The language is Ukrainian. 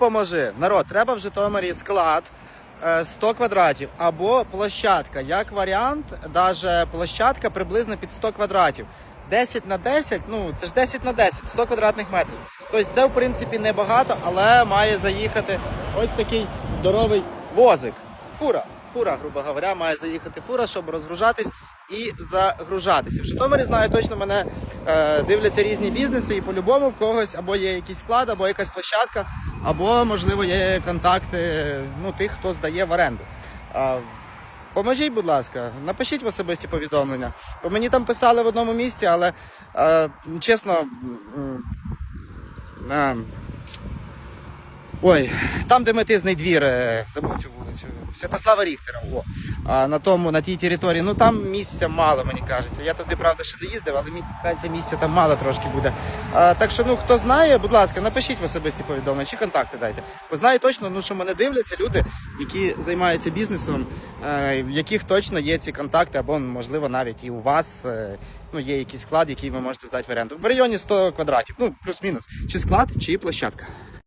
Поможи. Народ, треба в Житомирі склад е, 100 квадратів або площадка. Як варіант, навіть площадка приблизно під 100 квадратів. 10 на 10, ну це ж 10 на 10, 100 квадратних метрів. Тобто це в принципі небагато, але має заїхати ось такий здоровий возик. Фура, фура, грубо говоря, має заїхати фура, щоб розгружатись і загружатися. В Житомирі знаю точно мене е, дивляться різні бізнеси, і по-любому в когось або є якийсь склад, або якась площадка, або можливо є контакти ну, тих, хто здає в оренду. Поможіть, будь ласка, напишіть в особисті повідомлення. Бо мені там писали в одному місці, але чесно. Ой, там, де метизний двір, е, забув цю вулицю. Святослава Ріхтера. О. А на тому, на тій території, ну там місця мало, мені кажеться. Я туди, правда, ще не їздив, але мені кажеться, місця там мало трошки буде. А, так що, ну хто знає, будь ласка, напишіть в особисті повідомлення чи контакти дайте. Бо знаю точно, ну що мене дивляться люди, які займаються бізнесом, е, в яких точно є ці контакти, або можливо навіть і у вас е, ну, є якийсь склад, який ви можете здати в оренду. В районі 100 квадратів, ну плюс-мінус. Чи склад, чи площадка.